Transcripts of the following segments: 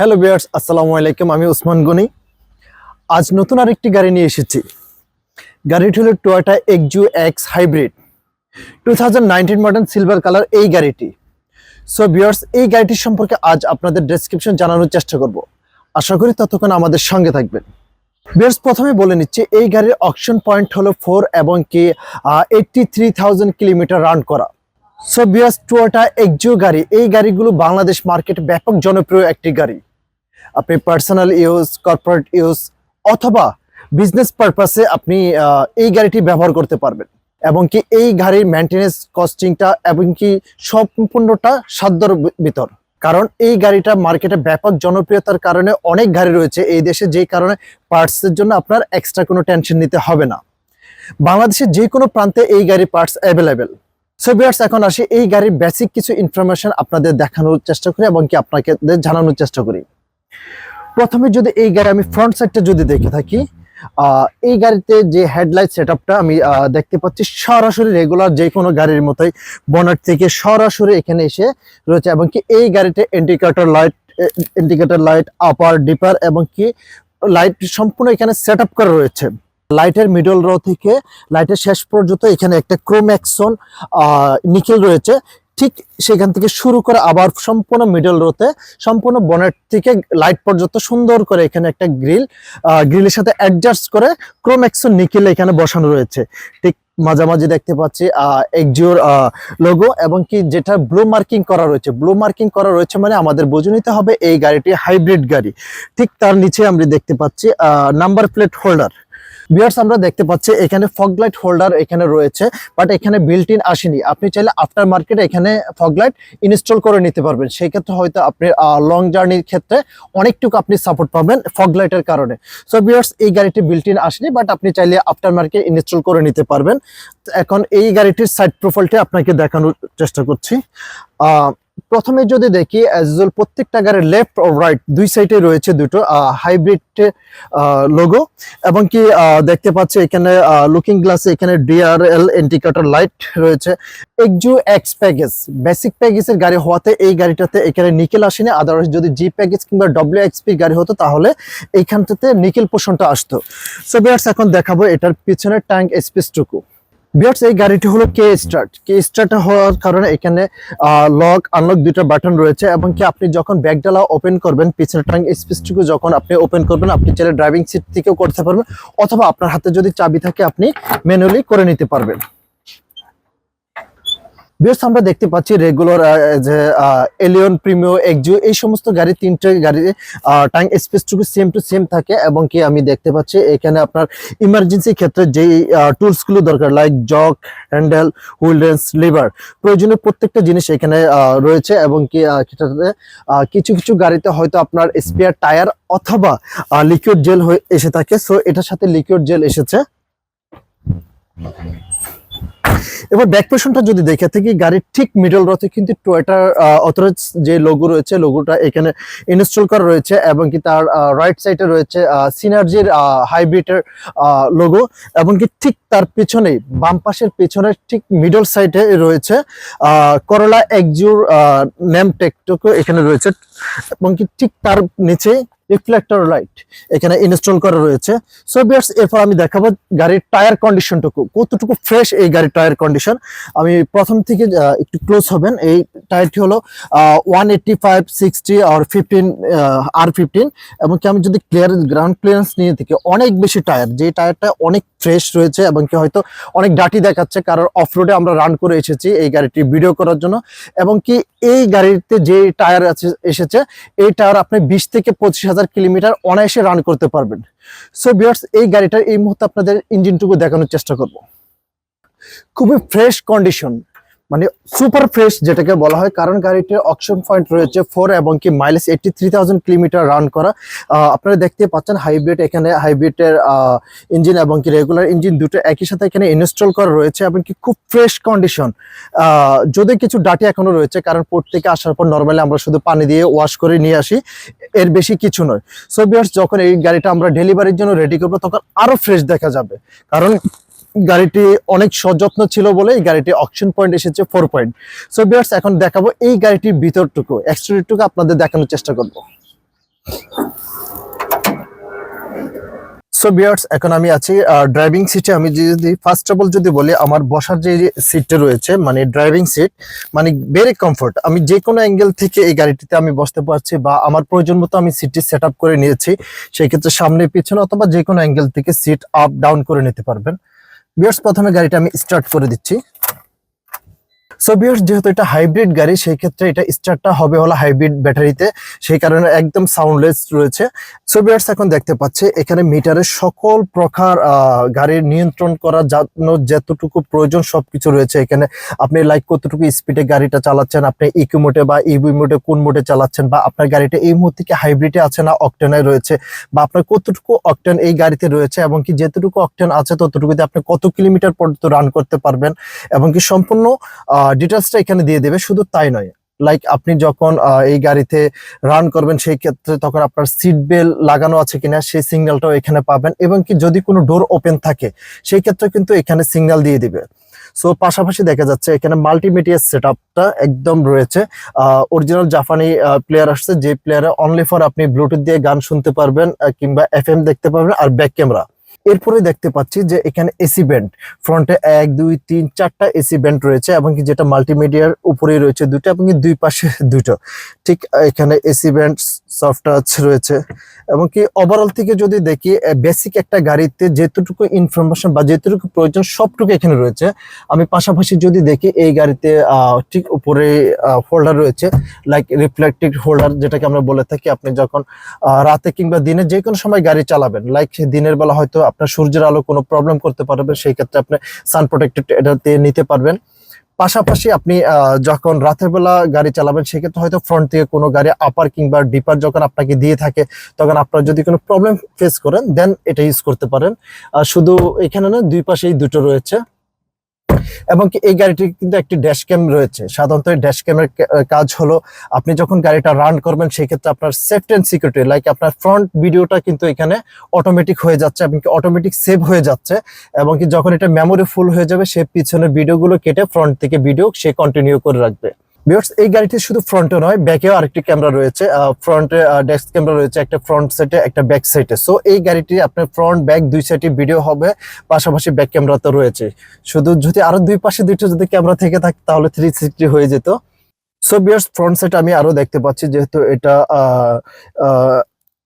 Hello বিয়ার্স আসসালামু আলাইকুম, আমি ওসমান গনি। আজ নতুন আরেকটি গাড়ি নিয়ে এসেছি। গাড়িটি হলো Toyota Axio X hybrid two thousand model silver colour এই গাড়িটি। সো বিয়ার্স এই গাড়িটির সম্পর্কে আজ আপনাদের ডেসক্রিপশন জানানোর চেষ্টা করব। আশা করি ততক্ষণ আমাদের সঙ্গে থাকবেন। বিয়ার্স প্রথমে বলে নিচ্ছি, এই গাড়ির অকশন পয়েন্ট হলো ফোর এবং কি eighty three thousand kilometre run করা। সো বিয়ার্স টুয়োটা এক্সজু গাড়ি, এই গাড়িগুলো বাংলাদেশ মার্কেটে ব্যাপক জনপ্রিয় একটি গাড়ি। আপনি পার্সোনাল ইউজ কর্পোরেট ইউজ অথবা বিজনেস পারপাসে আপনি এই গাড়িটি ব্যবহার করতে পারবেন। এবং কি এই গাড়ির মেনটেনেন্স কস্টিংটা এবং কি সম্পূর্ণটা সাধ্যর ভিতর। কারণ এই গাড়িটা মার্কেটে ব্যাপক জনপ্রিয়তার কারণে অনেক গাড়ি রয়েছে এই দেশে, যেই কারণে পার্টসের জন্য আপনার এক্সট্রা কোনো টেনশন নিতে হবে না। বাংলাদেশের যে কোনো প্রান্তে এই গাড়ির পার্টস অ্যাভেলেবেল সো বিয়ার্স এখন আসি এই গাড়ির বেসিক কিছু ইনফরমেশন আপনাদের দেখানোর চেষ্টা করি এবং কি আপনাকে জানানোর চেষ্টা করি। প্রথমে যদি এই গাড়ি আমি ফ্রন্ট সাইডটা যদি দেখে থাকি এই গাড়িতে যে হেডলাইট সেটআপটা আমি দেখতে পাচ্ছি, সরাসরি রেগুলার যে কোনো গাড়ির মতোই বনার থেকে সরাসরি এখানে এসে রয়েছে এবং কি এই গাড়িতে indicator light indicator light upper dipper এবং কি লাইট সম্পূর্ণ এখানে সেট করা রয়েছে। লাইটের মিডল রো থেকে লাইটের শেষ পর্যন্ত এখানে একটা ক্রোম্যাক্সন নিকেল রয়েছে। ঠিক সেখান থেকে শুরু করে আবার সম্পূর্ণ মিডল রোতে সম্পূর্ণ বনেট থেকে লাইট পর্যন্ত সুন্দর করে এখানে একটা গ্রিল গ্রিলের সাথে অ্যাডজাস্ট করে ক্রোম্যাক্সন নিকেল এখানে বসানো রয়েছে। ঠিক মাঝামাঝি দেখতে পাচ্ছি এক্সিওর লোগো এবং কি যেটা ব্লু মার্কিং করা রয়েছে। ব্লু মার্কিং করা রয়েছে মানে আমাদের বুঝে নিতে হবে এই গাড়িটি হাইব্রিড গাড়ি। ঠিক তার নিচে আমরা দেখতে পাচ্ছি নাম্বার প্লেট হোল্ডার বিয়ার্স আমরা দেখতে পাচ্ছি এখানে ফগ লাইট হোল্ডার এখানে রয়েছে বাট এখানে বিল্ট ইন আসেনি। আপনি চাইলে আফটার মার্কেটে এখানে ফগ লাইট ইনস্টল করে নিতে পারবেন। সেই ক্ষেত্রে হয়তো আপনি লং জার্নির ক্ষেত্রে অনেকটুকু আপনি সাপোর্ট পাবেন ফগ লাইটের কারণে। সো বিয়ার্স এই গাড়িটি বিল্ট ইন আসেনি বাট আপনি চাইলে আফটার মার্কেট ইনস্টল করে নিতে পারবেন। এখন এই গাড়িটির সাইড প্রোফাইলটি আপনাকে দেখানোর চেষ্টা করছি। প্রথমে যদি দেখি অ্যাজ ইউজুয়াল প্রত্যেকটা গাড়ির লেফট ও রাইট দুই সাইডে রয়েছে দুটো হাইব্রিড লোগো এবং কি দেখতে পাচ্ছি এখানে লুকিং গ্লাসে এখানে ডিআরএল ইন্ডিকেটর লাইট রয়েছে। এক্সজু এক্স প্যাকেজ বেসিক প্যাকেজের গাড়ি হওয়াতে এই গাড়িটাতে এখানে নিকেল আসেনি আদারওয়াইজ যদি জি প্যাকেজ কিংবা ডব্লিউ এক্সপি গাড়ি হতো তাহলে এইখানটাতে নিকেল পোষণটা আসতো। সো বিয়ার্স এখন দেখাবো এটার পিছনের ট্যাঙ্ক স্পেসটুকু বিয়ার্স এই গাড়িটি হলো কে স্টার্ট কে স্টার্ট হওয়ার কারণে এখানে লক আনলক দুটো বাটন রয়েছে এবং কি আপনি যখন ব্যাগ ডালা ওপেন করবেন, পিছনের ট্যাঙ্ক স্পেসটুকু যখন আপনি ওপেন করবেন, আপনি চাইলে ড্রাইভিং সিট থেকেও করতে পারবেন অথবা আপনার হাতে যদি চাবি থাকে, আপনি ম্যানুয়ালি করে নিতে পারবেন। বেশ আমরা দেখতে পাচ্ছি রেগুলার যে এলিয়ন প্রিমিও এক্সিও এই সমস্ত গাড়ি, তিনটে গাড়ি ট্যাঙ্ক স্পেসটুকু সেম টু সেম থাকে এবং কি আমি দেখতে পাচ্ছি এখানে আপনার ইমার্জেন্সি ক্ষেত্রে যেই টুলসগুলো দরকার লাইক জক হ্যান্ডেল হুইলডেন্স লিভার প্রয়োজনীয় প্রত্যেকটা জিনিস এখানে রয়েছে এবং কি কিছু কিছু গাড়িতে হয়তো আপনার স্পেয়ার টায়ার অথবা লিকুইড জেল এসে থাকে। সো এটার সাথে লিকুইড জেল এসেছে। এবার ব্যাক পোর্শনটা যদি দেখে থাকি, গাড়ির ঠিক মিডল রথে কিন্তু টয়োটার অথরাইজ যে লোগো রয়েছে লোগোটা এখানে ইনস্টল করা রয়েছে এবং কি তার রাইট সাইডে রয়েছে সিনার্জির হাইব্রিডের লোগো এবং কি ঠিক তার পিছনেই, বাম পাশের পেছনের ঠিক মিডল সাইডে রয়েছে করলা একজুর নেম টেকটুকু এখানে রয়েছে এবং কি ঠিক তার নিচে রিফ্লেক্টর লাইট এখানে ইনস্টল করা রয়েছে। সো বিয়ার্স এরপর আমি দেখাবো গাড়ির টায়ার কন্ডিশনটুকু কতটুকু ফ্রেশ এই গাড়ির টায়ার কন্ডিশন আমি প্রথম থেকে একটু ক্লোজ হবেন। এই টায়ারটি হলো one eighty five sixty R fifteen R fifteen এবং কি আমি যদি ক্লিয়ার গ্রাউন্ড ক্লিয়ারেন্স নিয়ে থাকি, অনেক বেশি টায়ার যে টায়ারটা অনেক ফ্রেশ রয়েছে এবং কি হয়তো অনেক ডাটি দেখাচ্ছে, কারণ অফ রোডে আমরা রান করে এসেছি এই গাড়িটি ভিডিও করার জন্য। এবং কি এই গাড়িতে যে টায়ার আছে, এসেছে, এই টায়ার আপনি বিশ থেকে পঁচিশ হাজার কিলোমিটার অনায়াসে রান করতে পারবেন। সো বিয়ার্স এই গাড়িটার এই মুহূর্তে আপনাদের ইঞ্জিনটুকু দেখানোর চেষ্টা করব। খুবই ফ্রেশ কন্ডিশন মানে সুপার ফ্রেশ যেটাকে বলা হয়, কারণ গাড়িটির অকশন পয়েন্ট রয়েছে ফোর এবং কি mileage eighty three thousand kilometre run করা আপনারা দেখতে পাচ্ছেন হাইব্রিড এখানে হাইব্রিডের ইঞ্জিন এবং কি রেগুলার ইঞ্জিন দুটো একই সাথে এখানে ইনস্টল করা রয়েছে এবং কি খুব ফ্রেশ কন্ডিশন যদি কিছু ডাটি এখনও রয়েছে, কারণ পোর্ট থেকে আসার পর নর্মালি আমরা শুধু পানি দিয়ে ওয়াশ করে নিয়ে আসি, এর বেশি কিছু নয়। সো বিয়ার্স যখন এই গাড়িটা আমরা ডেলিভারির জন্য রেডি করব, তখন আরও ফ্রেশ দেখা যাবে। কারণ গাড়িটি অনেক সযত্ন ছিল বলে এই গাড়িটি অকশন পয়েন্ট এসেছে ফোর পয়েন্ট সো বিয়ার্স এখন দেখাবো এই গাড়িটির ভিতরটুকু। এক্সটেরিয়রটুকু আপনাদের দেখানোর চেষ্টা করব। সো বিয়ার্স এখন আমি আছি ড্রাইভিং সিটে আমি যদি ফার্স্ট অফ অল যদি বলি, আমার বসার যে সিটটা রয়েছে মানে ড্রাইভিং সিট মানে ভেরি কমফোর্ট আমি যে কোনো অ্যাঙ্গেল থেকে এই গাড়িটিতে আমি বসতে পারছি বা আমার প্রয়োজন মতো আমি সিটটি সেট করে নিয়েছি, সেই ক্ষেত্রে সামনে পিছনে অথবা যে কোনো অ্যাঙ্গেল থেকে সিট আপ ডাউন করে নিতে পারবেন। বিয়ার্স প্রথমে গাড়িটা আমি স্টার্ট করে দিচ্ছি। সো বিয়ার্স যেহেতু এটা হাইব্রিড গাড়ি, সেই ক্ষেত্রে এটা স্টার্টটা হবে হলো হাইব্রিড ব্যাটারিতে। সেই কারণে একদম সাউন্ডলেস রয়েছে। সো বিয়ার্স এখন দেখতে পাচ্ছে, এখানে মিটারের সকল প্রকার গাড়ির নিয়ন্ত্রণ করার জন্য যতটুকু প্রয়োজন সবকিছু রয়েছে। এখানে আপনি লাইক কতটুকু স্পিডে গাড়িটা চালাচ্ছেন, আপনি ইকো মোটে বা ইভি মোটে কোন মোটে চালাচ্ছেন বা আপনার গাড়িটা এই মুহূর্তে কি হাইব্রিডে আছে না অকটেনে রয়েছে বা আপনার কতটুকু অকটেন এই গাড়িতে রয়েছে এবং কি যেতটুকু অকটেন আছে ততটুকুতে আপনি কত কিলোমিটার পর্যন্ত রান করতে পারবেন এবং কি সম্পূর্ণ ডিটেলসটা এখানে দিয়ে দেবে, শুধু তাই নয়। লাইক আপনি যখন এই গাড়িতে রান করবেন, সেই ক্ষেত্রে তখন আপনার সিট বেল্ট লাগানো আছে কিনা, সেই সিগন্যালটাও এখানে পাবেন। এবং কি, যদি কোনো ডোর ওপেন থাকে, সেই ক্ষেত্রে কিন্তু এখানে সিগন্যাল দিয়ে দিবে। সো পাশাপাশি দেখা যাচ্ছে, এখানে মাল্টিমিডিয়া সেট একদম রয়েছে। অরিজিনাল জাপানি প্লেয়ার আসছে, যে প্লেয়ারে অনলি ফর আপনি ব্লুটুথ দিয়ে গান শুনতে পারবেন কিংবা এফ দেখতে পারবেন, আর ব্যাক ক্যামেরা এরপরে দেখতে পাচ্ছি যে এখানে এসি ব্যান্ড। ফ্রন্টে এক, দুই, তিন, চারটা এসি ব্যান্ড রয়েছে এবং কি যেটা মাল্টিমিডিয়ার উপরেই রয়েছে দুটো এবং দুই পাশে দুটো। ঠিক এখানে এসি ব্যান্ড সফট টাচ রয়েছে। এবং কি ওভারঅল থেকে যদি দেখি বেসিক একটা গাড়িতে যেতটুকু ইনফরমেশন বা যেতটুকু প্রয়োজন সবটুকু এখানে রয়েছে। আমি পাশাপাশি যদি দেখি, এই গাড়িতে ঠিক উপরে হোল্ডার রয়েছে। লাইক রিফ্লেক্টিভ হোল্ডার যেটাকে আমরা বলে থাকি। আপনি যখন রাতে কিংবা দিনে যে কোনো সময় গাড়ি চালাবেন লাইক দিনের বেলা হয়তো আপনার সূর্যের আলো কোনো প্রবলেম করতে পারবে, সেই ক্ষেত্রে আপনি সান প্রোটেক্টেড এটাতে নিতে পারবেন। পাশাপাশি আপনি যখন রাতের বেলা গাড়ি চালাবেন, সেক্ষেত্রে হয়তো ফ্রন্ট থেকে কোনো গাড়ি আপার কিংবা ডিপার যখন আপনাকে দিয়ে থাকে, তখন আপনার যদি কোনো প্রবলেম ফেস করেন দেন এটা ইউজ করতে পারেন। শুধু এখানে না, দুই পাশেই দুটো রয়েছে। এবং এই গাড়িটি কিন্তু একটি ড্যাশ ক্যাম রয়েছে। সাধারণত ড্যাশ ক্যামের কাজ হলো আপনি যখন গাড়িটা রান করবেন সেই ক্ষেত্রে আপনার সেফটি অ্যান্ড সিকিউরিটি লাইক আপনার ফ্রন্ট ভিডিওটা কিন্তু এখানে অটোমেটিক হয়ে যাচ্ছে এবং অটোমেটিক সেভ হয়ে যাচ্ছে এবং কি যখন এটা মেমোরি ফুল হয়ে যাবে, সে পিছনের ভিডিওগুলো কেটে ফ্রন্ট থেকে ভিডিও সে কন্টিনিউ করে রাখবে। ভিউয়ার্স এই গাড়িটি শুধু ফ্রন্টে নয় ব্যাকেও আরেকটি ক্যামেরা রয়েছে ফ্রন্টে ডেস্ক ক্যামেরা রয়েছে, একটা ফ্রন্ট সাইডে একটা ব্যাক সাইডে সো এই গাড়িটি আপনার ফ্রন্ট ব্যাক দুই সাইডে ভিডিও হবে, পাশাপাশি ব্যাক ক্যামেরা তো রয়েছে। শুধু যদি আরও দুই পাশে দুইটা যদি ক্যামেরা থেকে থাকে, তাহলে থ্রি সিক্সটি হয়ে যেত। সো বিয়ার্স ফ্রন্ট সাইড আমি আরও দেখতে পাচ্ছি, যেহেতু এটা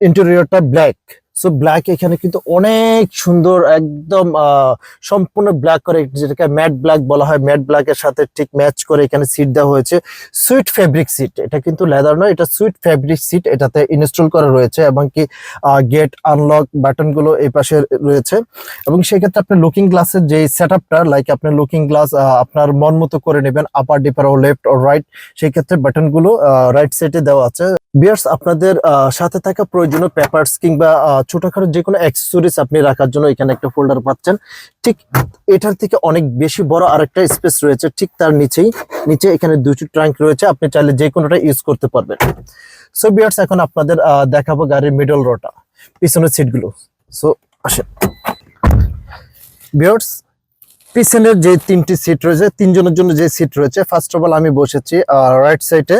ইন্টেরিয়রটা ব্ল্যাক সো ব্ল্যাক এখানে কিন্তু অনেক সুন্দর, একদম সম্পূর্ণ ব্ল্যাক করে, যেটাকে ম্যাট ব্ল্যাক বলা হয়। ম্যাট ব্ল্যাকের সাথে ঠিক ম্যাচ করে এখানে সিট দেওয়া হয়েছে। সুইট ফেব্রিক সিট এটা কিন্তু লেদার নয়, এটা সুইট ফেব্রিক সিট এটাতে ইনস্টল করা রয়েছে এবং কি গেট আনলক বাটনগুলো এই পাশে রয়েছে। এবং সেক্ষেত্রে আপনার লুকিং গ্লাসের যে সেট আপটা লাইক আপনার লুকিং গ্লাস আপনার মন মতো করে নেবেন আপার ডিপার ও লেফট ও রাইট সেই ক্ষেত্রে বাটনগুলো রাইট সাইডে দেওয়া আছে। বিয়ার্স আপনাদের সাথে থাকা প্রয়োজনীয় পেপারস কিংবা ছোটখাটো যে কোনো অ্যাক্সেসরিজ আপনি রাখার জন্য এখানে একটা ফোল্ডার পাচ্ছেন। ঠিক এটার থেকে অনেক বেশি বড় আরেকটা স্পেস রয়েছে, ঠিক তার নিচেই, নিচে এখানে দুটি ট্রাঙ্ক রয়েছে, আপনি চাইলে যে কোনোটা ইউজ করতে পারবেন। সো বিয়ার্স এখন আপনাদের দেখাবো গাড়ির মিডল রোটা পিছনের সিটগুলো সো আসেন। বিয়ার্স পিছনের যে তিনটি সিট রয়েছে, তিনজনের জন্য যে সিট রয়েছে ফার্স্ট অফ অল আমি বসেছি রাইট সাইডে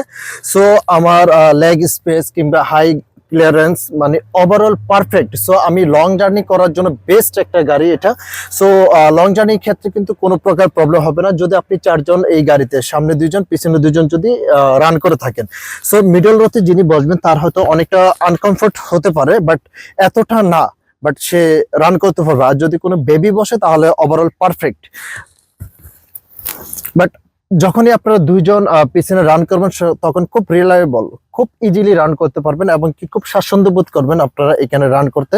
সো আমার লেগ স্পেস কিংবা হাই ক্লিয়ারেন্স মানে ওভারঅল পারফেক্ট সো আমি লং জার্নি করার জন্য বেস্ট একটা গাড়ি এটা। সো লং জার্নির ক্ষেত্রে কিন্তু কোনো প্রকার প্রবলেম হবে না। যদি আপনি চারজন এই গাড়িতে, সামনে দুইজন, পিছনে দুজন যদি রান করে থাকেন। সো মিডল রোতে যিনি বসবেন, তার হয়তো অনেকটা আনকমফোর্ট হতে পারে বাট এতটা না। বাট সে রান করতে পারবে। আর যদি কোনো বেবি বসে, তাহলে ওভারঅল পারফেক্ট বাট যখনই আপনারা দুইজন পিছনে রান করবেন তখন খুব রিলায়েবল খুব ইজিলি রান করতে পারবেন এবং কি খুব স্বাচ্ছন্দ্য বোধ করবেন আপনারা এখানে রান করতে।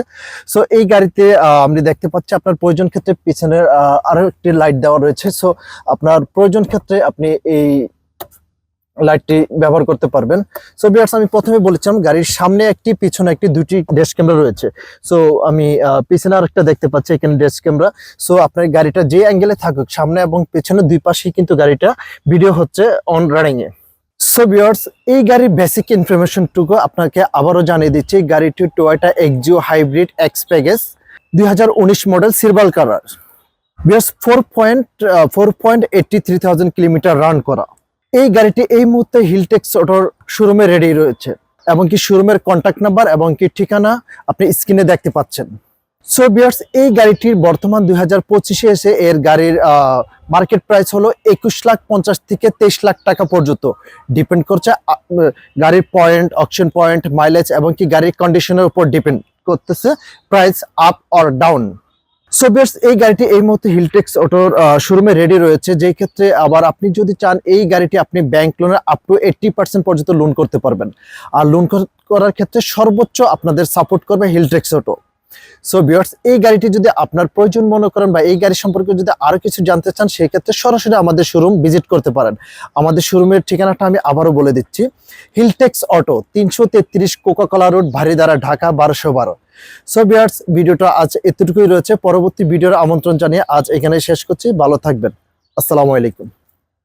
সো এই গাড়িতে আমি দেখতে পাচ্ছি আপনার প্রয়োজন ক্ষেত্রে পিছনের আরও একটি লাইট দেওয়া রয়েছে। সো আপনার প্রয়োজন ক্ষেত্রে আপনি এই লাইটটি ব্যবহার করতে পারবেন। সো বিয়ার্স আমি প্রথমে বলেছিলাম, গাড়ির সামনে একটি, পিছনে একটি, দুটি ডেস্ক ক্যামেরা রয়েছে। সো আমি পিছনে আরেকটা দেখতে পাচ্ছি, এখানে ডেস্ক ক্যামেরা সো আপনার গাড়িটা যে অ্যাঙ্গেলে থাকুক, সামনে এবং পেছনে দুই পাশেই কিন্তু গাড়িটা ভিডিও হচ্ছে অন রানিং এ। সো বিয়ার্স এই গাড়ির বেসিক ইনফরমেশন টুকু আপনাকে আবারও জানিয়ে দিচ্ছি, গাড়িটি Toyota Axio hybrid X package দুই model silver colour viewers four point four point eighty three thousand kilometre run করা। এই গাড়িটি এই মুহূর্তে হিলটেক্স অটোর শোরুমে রেডি রয়েছে, এবং কি শোরুমের কন্ট্যাক্ট নাম্বার এবং কি ঠিকানা আপনি স্ক্রিনে দেখতে পাচ্ছেন। সো বিয়ার্স এই গাড়িটির বর্তমান দুই হাজার পঁচিশে এসে এর গাড়ির মার্কেট প্রাইস হলো একুশ লাখ পঞ্চাশ থেকে তেইশ লাখ টাকা পর্যন্ত। ডিপেন্ড করছে গাড়ির পয়েন্ট অকশন পয়েন্ট মাইলেজ এবং কি গাড়ির কন্ডিশনের উপর ডিপেন্ড করতেছে price up or down so viewers এই গাড়িটি এই মুহূর্তে হিলটেক্স অটোর শোরুমে রেডি রয়েছে। যেই ক্ষেত্রে আবার আপনি যদি চান, এই গাড়িটি আপনি ব্যাংক লোনের আপ টু এইট্টি পার্সেন্ট পর্যন্ত লোন করতে পারবেন। আর লোন করার ক্ষেত্রে সর্বোচ্চ আপনাদের সাপোর্ট করবে হিলটেক্স অটো সো বিয়ার্স এই গাড়িটি যদি আপনার প্রয়োজন মনে করেন বা এই গাড়ি সম্পর্কে যদি আরও কিছু জানতে চান সেই ক্ষেত্রে সরাসরি আমাদের শোরুম ভিজিট করতে পারেন। আমাদের শোরুমের ঠিকানাটা আমি আবারও বলে দিচ্ছি। হিলটেক্স অটো তিনশো তেত্রিশ কোকাকলা রোড ভারিদারা ঢাকা, বারোশো বারো। সো বিয়ার্স ভিডিওটা আজ এতটুকুই রয়েছে। পরবর্তী ভিডিওর আমন্ত্রণ জানিয়ে আজ এখানে শেষ করছি। ভালো থাকবেন। আসসালামু আলাইকুম।